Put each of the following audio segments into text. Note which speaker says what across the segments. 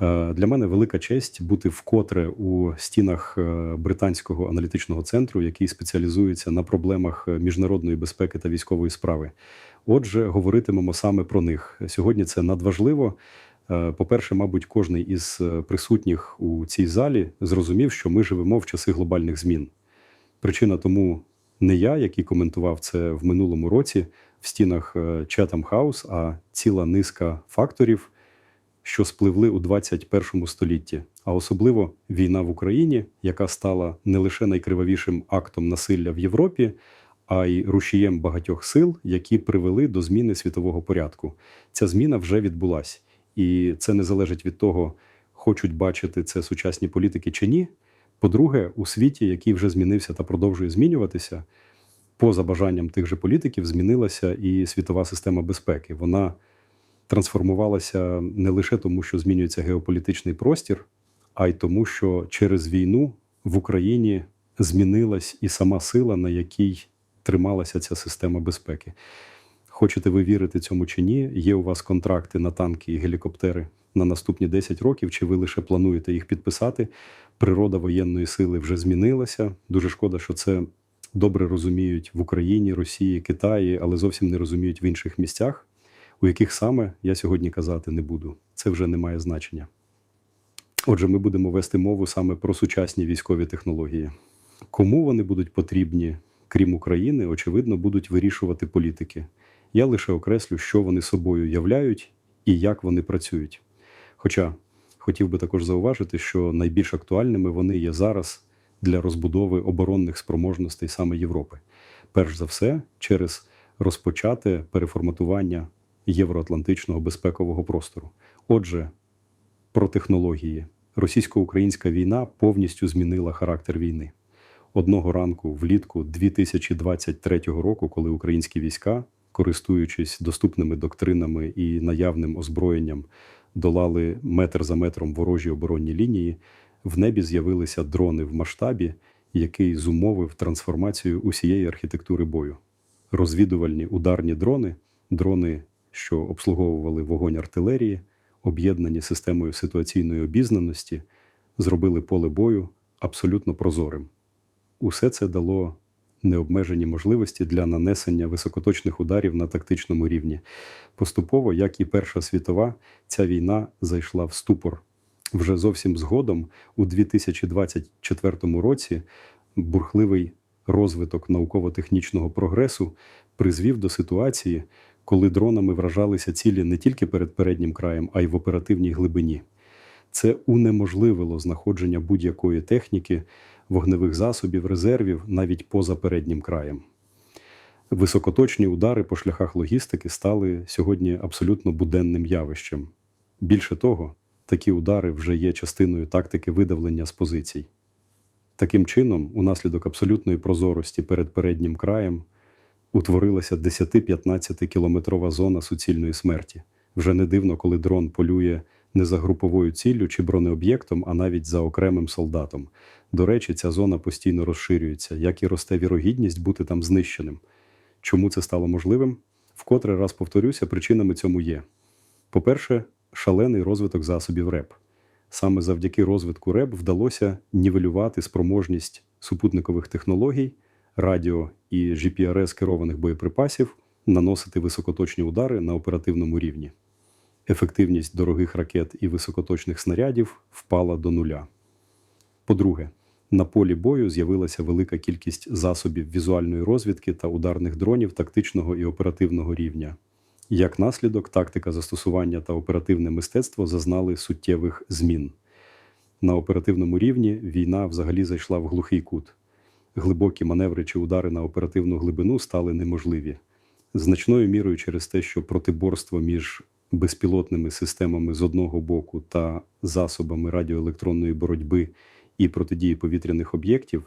Speaker 1: Е, Для мене велика честь бути вкотре у стінах е, британського аналітичного центру, який спеціалізується на проблемах е, міжнародної безпеки та військової справи. Отже, говоритимемо саме про них. Сьогодні це надважливо. По-перше, мабуть, кожний із присутніх у цій залі зрозумів, що ми живемо в часи глобальних змін. Причина тому не я, який коментував це в минулому році в стінах Chatham House, а ціла низка факторів, що спливли у 21 столітті, а особливо війна в Україні, яка стала не лише найкривавішим актом насилля в Європі, а й рушієм багатьох сил, які привели до зміни світового порядку. Ця зміна вже відбулась, і це не залежить від того, хочуть бачити це сучасні політики чи ні. По-друге, у світі, який вже змінився та продовжує змінюватися, поза бажанням тих же політиків змінилася і світова система безпеки. Вона трансформувалася не лише тому, що змінюється геополітичний простір, а й тому, що через війну в Україні змінилась і сама сила, на якій трималася ця система безпеки. Хочете ви вірити цьому чи ні? Є у вас контракти на танки і гелікоптери на наступні 10 років, чи ви лише плануєте їх підписати? Природа воєнної сили вже змінилася. Дуже шкода, що це добре розуміють в Україні, Росії, Китаї, але зовсім не розуміють в інших місцях, у яких саме я сьогодні казати не буду. Це вже не має значення. Отже, ми будемо вести мову саме про сучасні військові технології. Кому вони будуть потрібні, крім України, очевидно, будуть вирішувати політики. Я лише окреслю, що вони собою являють і як вони працюють. Хоча хотів би також зауважити, що найбільш актуальними вони є зараз для розбудови оборонних спроможностей саме Європи. Перш за все, через розпочате переформатування євроатлантичного безпекового простору. Отже, про технології. Російсько-українська війна повністю змінила характер війни. Одного ранку, влітку 2023 року, коли українські війська, користуючись доступними доктринами і наявним озброєнням, долали метр за метром ворожі оборонні лінії, в небі з'явилися дрони в масштабі, який зумовив трансформацію усієї архітектури бою. Розвідувальні ударні дрони, дрони, що обслуговували вогонь артилерії, об'єднані системою ситуаційної обізнаності, зробили поле бою абсолютно прозорим. Усе це дало необмежені можливості для нанесення високоточних ударів на тактичному рівні. Поступово, як і Перша світова, ця війна зайшла в ступор. Вже зовсім згодом, у 2024 році, бурхливий розвиток науково-технічного прогресу призвів до ситуації, коли дронами вражалися цілі не тільки перед переднім краєм, а й в оперативній глибині. Це унеможливило знаходження будь-якої техніки, вогневих засобів, резервів навіть поза переднім краєм. Високоточні удари по шляхах логістики стали сьогодні абсолютно буденним явищем. Більше того, такі удари вже є частиною тактики видавлення з позицій. Таким чином, унаслідок абсолютної прозорості перед переднім краєм утворилася 10-15 кілометрова зона суцільної смерті. Вже не дивно, коли дрон полює не за груповою ціллю чи бронеоб'єктом, а навіть за окремим солдатом. До речі, ця зона постійно розширюється, як і росте вірогідність бути там знищеним. Чому це стало можливим? Вкотре раз повторюся, причинами цьому є. По-перше, шалений розвиток засобів РЕП. Саме завдяки розвитку РЕП вдалося нівелювати спроможність супутникових технологій, радіо і GPRS керованих боєприпасів наносити високоточні удари на оперативному рівні. Ефективність дорогих ракет і високоточних снарядів впала до нуля. По-друге, на полі бою з'явилася велика кількість засобів візуальної розвідки та ударних дронів тактичного і оперативного рівня. Як наслідок, тактика застосування та оперативне мистецтво зазнали суттєвих змін. На оперативному рівні війна взагалі зайшла в глухий кут. Глибокі маневри чи удари на оперативну глибину стали неможливі. Значною мірою через те, що протиборство між безпілотними системами з одного боку та засобами радіоелектронної боротьби і протидії повітряних об'єктів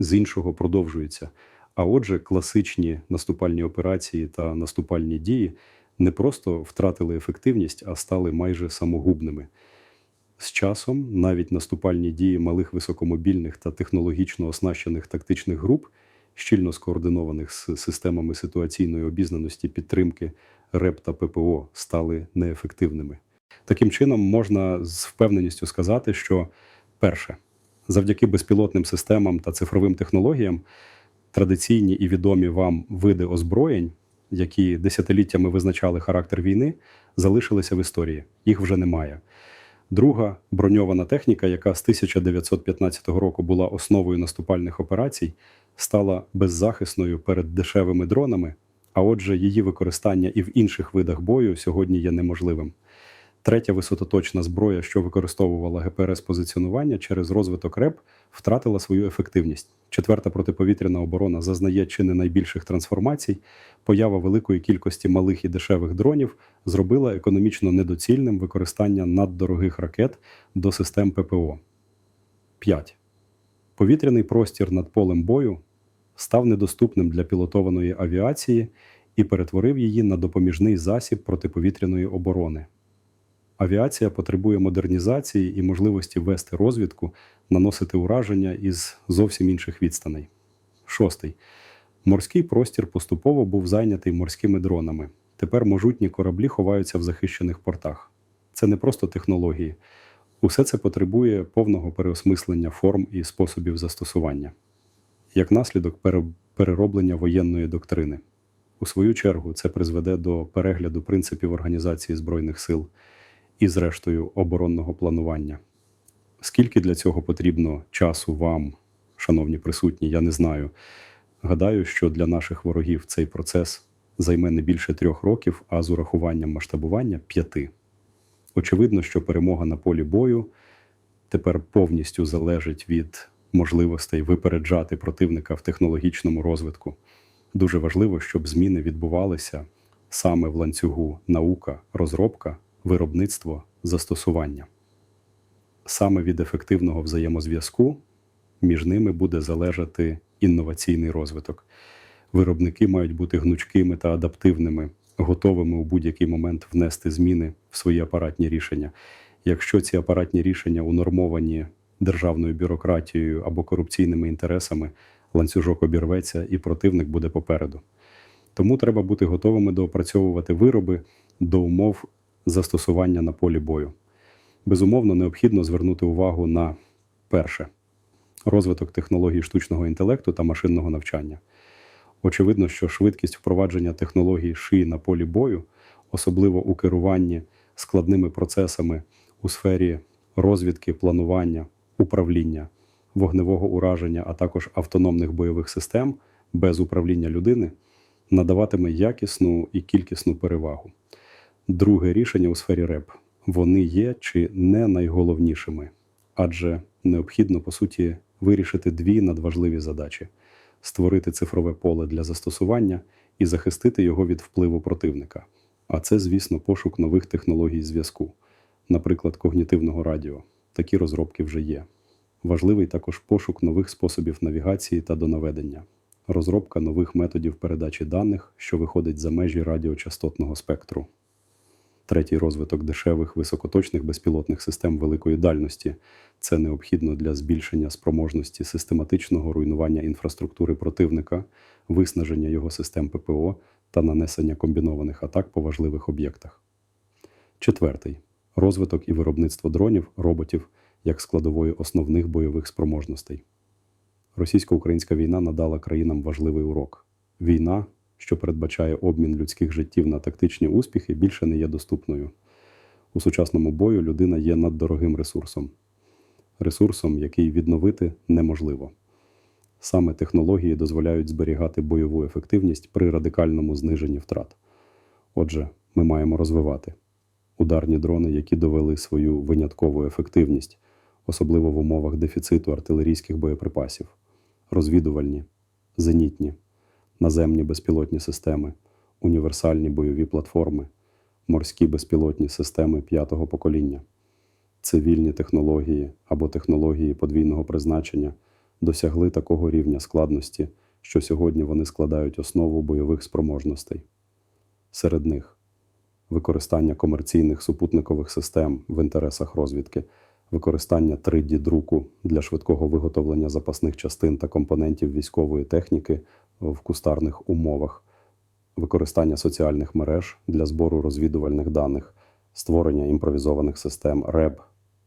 Speaker 1: з іншого продовжується. А отже, класичні наступальні операції та наступальні дії не просто втратили ефективність, а стали майже самогубними. З часом навіть наступальні дії малих високомобільних та технологічно оснащених тактичних груп, щільно скоординованих з системами ситуаційної обізнаності підтримки РЕП та ППО, стали неефективними. Таким чином, можна з впевненістю сказати, що перше, завдяки безпілотним системам та цифровим технологіям, традиційні і відомі вам види озброєнь, які десятиліттями визначали характер війни, залишилися в історії. Їх вже немає. Друга броньована техніка, яка з 1915 року була основою наступальних операцій, стала беззахисною перед дешевими дронами, а отже, її використання і в інших видах бою сьогодні є неможливим. Третя висототочна зброя, що використовувала ГПРС-позиціонування через розвиток РЕП, втратила свою ефективність. Четверта протиповітряна оборона зазнає чи не найбільших трансформацій. Поява великої кількості малих і дешевих дронів зробила економічно недоцільним використання наддорогих ракет до систем ППО. 5. Повітряний простір над полем бою став недоступним для пілотованої авіації і перетворив її на допоміжний засіб протиповітряної оборони. Авіація потребує модернізації і можливості вести розвідку, наносити ураження із зовсім інших відстаней. Шостий. Морський простір поступово був зайнятий морськими дронами. Тепер можутні кораблі ховаються в захищених портах. Це не просто технології. Усе це потребує повного переосмислення форм і способів застосування. Як наслідок перероблення воєнної доктрини. У свою чергу, це призведе до перегляду принципів організації Збройних сил і, зрештою, оборонного планування. Скільки для цього потрібно часу вам, шановні присутні, я не знаю. Гадаю, що для наших ворогів цей процес займе не більше трьох років, а з урахуванням масштабування п'яти. Очевидно, що перемога на полі бою тепер повністю залежить від можливостей випереджати противника в технологічному розвитку. Дуже важливо, щоб зміни відбувалися саме в ланцюгу наука, розробка, виробництво, застосування. Саме від ефективного взаємозв'язку між ними буде залежати інноваційний розвиток. Виробники мають бути гнучкими та адаптивними, готовими у будь-який момент внести зміни в свої апаратні рішення. Якщо ці апаратні рішення унормовані державною бюрократією або корупційними інтересами, ланцюжок обірветься і противник буде попереду. Тому треба бути готовими доопрацьовувати вироби до умов застосування на полі бою. Безумовно, необхідно звернути увагу на перше розвиток технологій штучного інтелекту та машинного навчання. Очевидно, що швидкість впровадження технологій ШИ на полі бою, особливо у керуванні складними процесами у сфері розвідки, планування, управління, вогневого ураження, а також автономних бойових систем без управління людини, надаватиме якісну і кількісну перевагу. Друге рішення у сфері РЕП вони є чи не найголовнішими, адже необхідно, по суті, вирішити дві надважливі задачі: створити цифрове поле для застосування і захистити його від впливу противника. А це, звісно, пошук нових технологій зв'язку, наприклад, когнітивного радіо. Такі розробки вже є. Важливий також пошук нових способів навігації та донаведення, розробка нових методів передачі даних, що виходить за межі радіочастотного спектру. Третій розвиток дешевих високоточних безпілотних систем великої дальності. Це необхідно для збільшення спроможності систематичного руйнування інфраструктури противника, виснаження його систем ППО та нанесення комбінованих атак по важливих об'єктах. Четвертий розвиток і виробництво дронів, роботів як складової основних бойових спроможностей. Російсько-українська війна надала країнам важливий урок. Війна, що передбачає обмін людських життів на тактичні успіхи, більше не є доступною. У сучасному бою людина є наддорогим ресурсом, ресурсом, який відновити неможливо. Саме технології дозволяють зберігати бойову ефективність при радикальному зниженні втрат. Отже, ми маємо розвивати ударні дрони, які довели свою виняткову ефективність, особливо в умовах дефіциту артилерійських боєприпасів, розвідувальні, зенітні, наземні безпілотні системи, універсальні бойові платформи, морські безпілотні системи п'ятого покоління, цивільні технології або технології подвійного призначення досягли такого рівня складності, що сьогодні вони складають основу бойових спроможностей. Серед них використання комерційних супутникових систем в інтересах розвідки, використання 3D-друку для швидкого виготовлення запасних частин та компонентів військової техніки в кустарних умовах, використання соціальних мереж для збору розвідувальних даних, створення імпровізованих систем РЕБ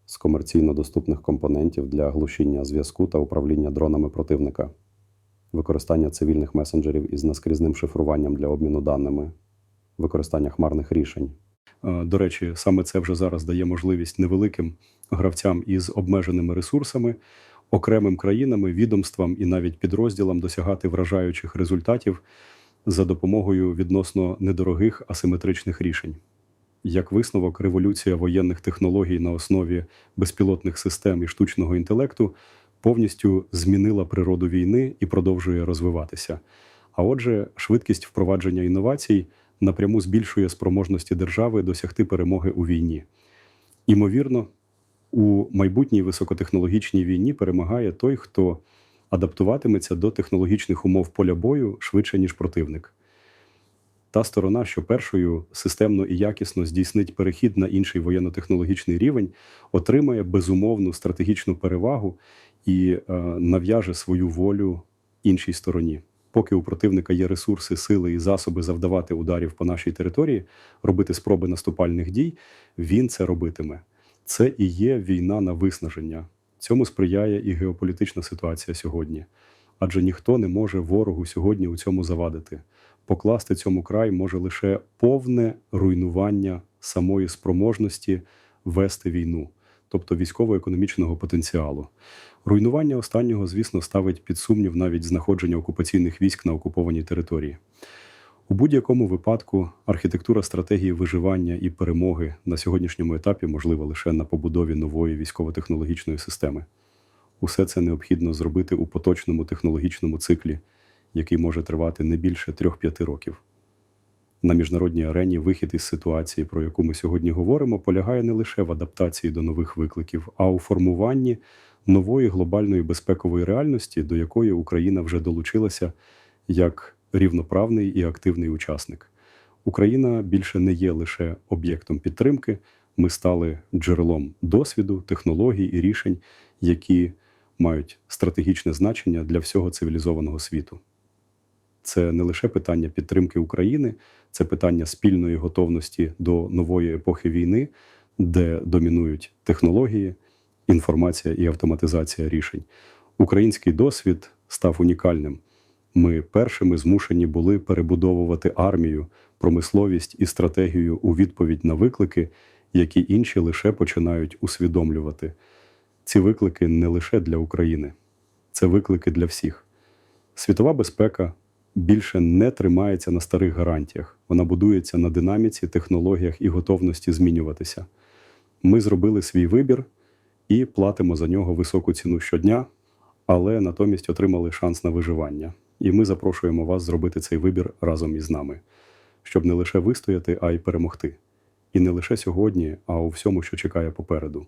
Speaker 1: з комерційно доступних компонентів для глушіння зв'язку та управління дронами противника, використання цивільних месенджерів із наскрізним шифруванням для обміну даними, використання хмарних рішень. До речі, саме це вже зараз дає можливість невеликим гравцям із обмеженими ресурсами, окремим країнами, відомствам і навіть підрозділам досягати вражаючих результатів за допомогою відносно недорогих асиметричних рішень. Як висновок, революція воєнних технологій на основі безпілотних систем і штучного інтелекту повністю змінила природу війни і продовжує розвиватися. А отже, швидкість впровадження інновацій напряму збільшує спроможності держави досягти перемоги у війні. Імовірно, у майбутній високотехнологічній війні перемагає той, хто адаптуватиметься до технологічних умов поля бою швидше, ніж противник. Та сторона, що першою системно і якісно здійснить перехід на інший воєнно-технологічний рівень, отримає безумовну стратегічну перевагу і е, нав'яже свою волю іншій стороні. Поки у противника є ресурси, сили і засоби завдавати ударів по нашій території, робити спроби наступальних дій, він це робитиме. Це і є війна на виснаження. Цьому сприяє і геополітична ситуація сьогодні. Адже ніхто не може ворогу сьогодні у цьому завадити. Покласти цьому край може лише повне руйнування самої спроможності вести війну, тобто військово-економічного потенціалу. Руйнування останнього, звісно, ставить під сумнів навіть знаходження окупаційних військ на окупованій території. У будь-якому випадку архітектура стратегії виживання і перемоги на сьогоднішньому етапі можлива лише на побудові нової військово-технологічної системи. Усе це необхідно зробити у поточному технологічному циклі, який може тривати не більше 3-5 років. На міжнародній арені вихід із ситуації, про яку ми сьогодні говоримо, полягає не лише в адаптації до нових викликів, а у формуванні нової глобальної безпекової реальності, до якої Україна вже долучилася як рівноправний і активний учасник. Україна більше не є лише об'єктом підтримки. Ми стали джерелом досвіду, технологій і рішень, які мають стратегічне значення для всього цивілізованого світу. Це не лише питання підтримки України, це питання спільної готовності до нової епохи війни, де домінують технології, інформація і автоматизація рішень. Український досвід став унікальним. Ми першими змушені були перебудовувати армію, промисловість і стратегію у відповідь на виклики, які інші лише починають усвідомлювати. Ці виклики не лише для України, це виклики для всіх. Світова безпека більше не тримається на старих гарантіях. Вона будується на динаміці, технологіях і готовності змінюватися. Ми зробили свій вибір і платимо за нього високу ціну щодня, але натомість отримали шанс на виживання. І ми запрошуємо вас зробити цей вибір разом із нами, щоб не лише вистояти, а й перемогти. І не лише сьогодні, а у всьому, що чекає попереду.